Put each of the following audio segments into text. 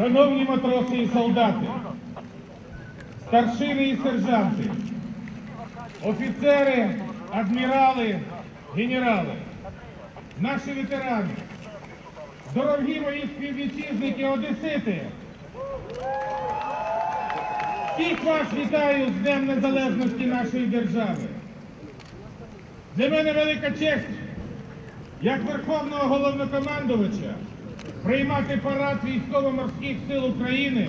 Шановні матроси і солдати, старшини і сержанти, офіцери, адмірали, генерали, наші ветерани, дорогі мої співвітчизники Одесити, всіх вас вітаю з Днем Незалежності нашої держави. Для мене велика честь, як Верховного головнокомандувача, приймати парад військово-морських сил України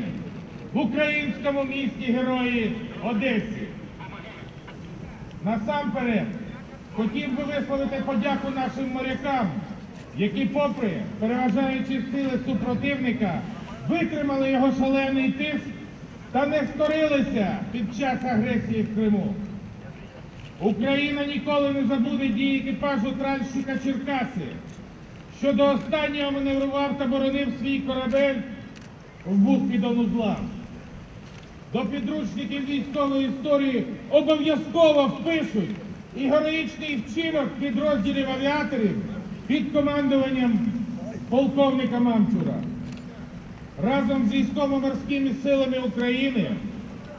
в українському місті Герої Одесі. Насамперед хотів би висловити подяку нашим морякам, які, попри переважаючі сили супротивника, витримали його шалений тиск та не скорилися під час агресії в Криму. Україна ніколи не забуде дії екіпажу тральщика Черкаси, що до останнього маневрував та боронив свій корабель в бухті Донузла. До підручників військової історії обов'язково впишуть і героїчний вчинок підрозділів авіаторів під командуванням полковника Мамчура. Разом з військово-морськими силами України,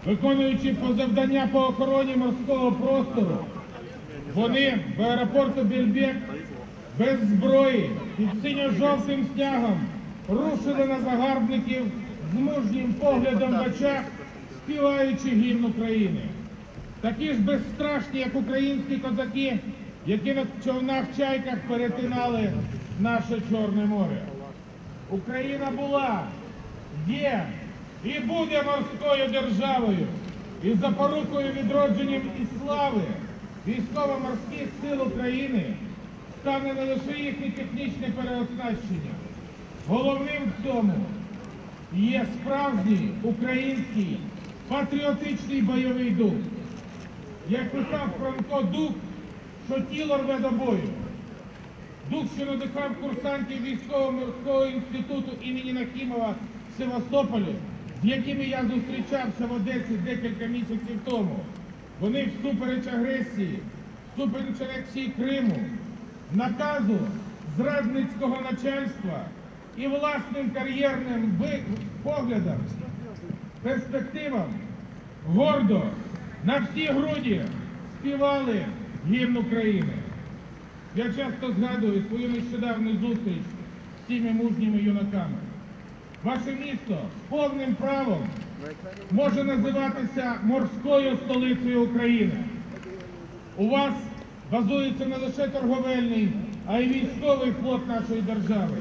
виконуючи завдання по охороні морського простору, вони в аеропорту Бельбек без зброї під синьо-жовтим стягом рушили на загарбників з мужнім поглядом в очах, співаючи гімн України. Такі ж безстрашні, як українські козаки, які на човнах чайках перетинали наше Чорне море. Україна була, є і буде морською державою і запорукою відродженням і слави військово-морських сил України стане не лише їхнє технічне переоснащення. Головним в цьому є справжній український патріотичний бойовий дух. Як писав Франко дух, що тіло рве до бою. Дух, що надихав курсантів військово-морського інституту імені Нахімова в Севастополі, з якими я зустрічався в Одесі декілька місяців тому. Вони всупереч агресії, всупереч анексії Криму, наказу зрадницького начальства і власним кар'єрним поглядам, перспективам гордо на всі груді співали гімн України. Я часто згадую свою нещодавню зустріч з цими мужніми юнаками. Ваше місто повним правом може називатися морською столицею України. У вас базується не лише торговельний, а й військовий флот нашої держави.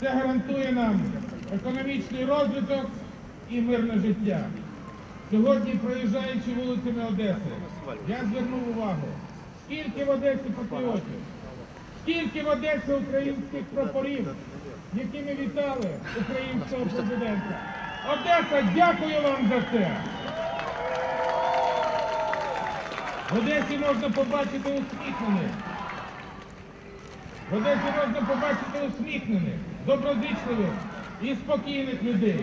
Це гарантує нам економічний розвиток і мирне життя. Сьогодні, проїжджаючи вулицями Одеси, я звернув увагу, скільки в Одесі патріотів, скільки в Одесі українських прапорів, якими вітали українського президента. Одеса, дякую вам за це. В Одесі можна побачити усміхнених. В Одесі можна побачити усміхнених, доброзичливих і спокійних людей.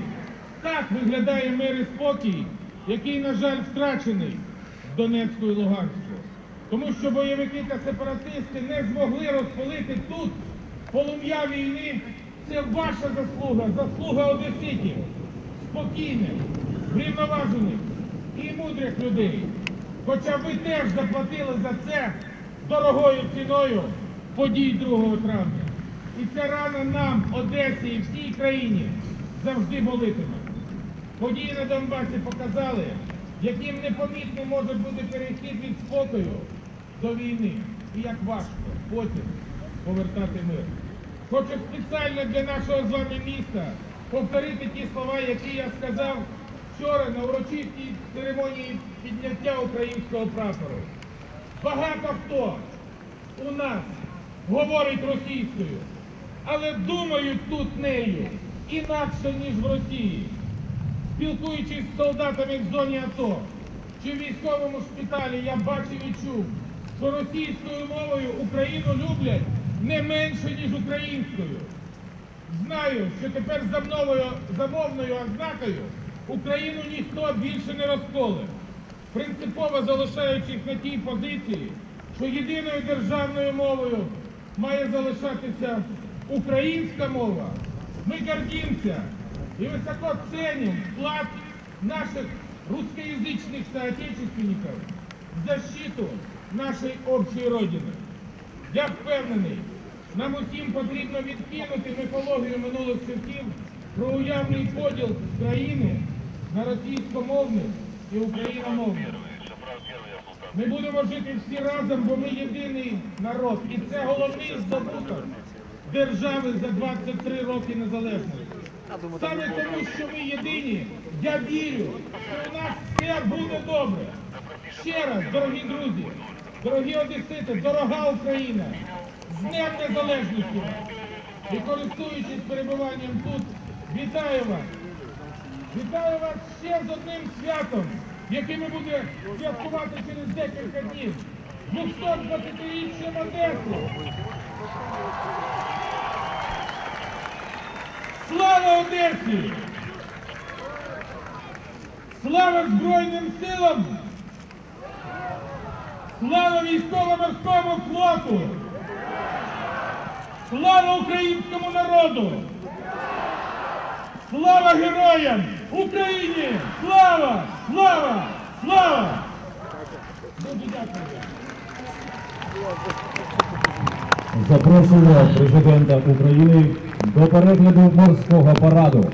Так виглядає мир і спокій, який, на жаль, втрачений в Донецьку і Луганську. Тому що бойовики та сепаратисти не змогли розпалити тут полум'я війни. Це ваша заслуга, заслуга одеситів, спокійних, врівноважених і мудрих людей. Хоча ви теж заплатили за це дорогою ціною подій 2 травня. І ця рана нам, Одесі і всій країні завжди болитиме. Події на Донбасі показали, яким непомітним може бути перехід від спокою до війни. І як важко потім повертати мир. Хочу спеціально для нашого з вами міста повторити ті слова, які я сказав вчора на урочистій церемонії підняття українського прапору. Багато хто у нас говорить російською, але думають тут нею інакше, ніж в Росії. Спілкуючись з солдатами в зоні АТО чи в військовому шпиталі, я бачив і чув, що російською мовою Україну люблять не менше, ніж українською. Знаю, що тепер за мною замовною ознакою Україну ніхто більше не розколе, принципово залишаючись на тій позиції, що єдиною державною мовою має залишатися українська мова. Ми гордимся и высоко ценим вклад наших русскоязычных соотечественников в защиту нашої общої родини. Я впевнений, нам усім потрібно відкинути міфологію минулих часів про уявний поділ країни на російськомовних і україномовних. Ми будемо жити всі разом, бо ми єдиний народ. І це головний здобуток держави за 23 роки незалежності. Саме тому, що ми єдині, я вірю, що у нас все буде добре. Ще раз, дорогі друзі, дорогі одесити, дорога Україна, з Днем Незалежності! І користуючись перебуванням тут, вітаю вас! Вітаю вас ще з одним святом, яке ми будемо святкувати через декілька днів. 220-річчям Одеси! Слава Одесі! Слава Збройним силам! Слава військово-морському флоту! Слава українському народу! Слава героям! Україні! Слава! Слава! Слава! Дуже дякую. Запрошуємо президента України до перегляду морського параду.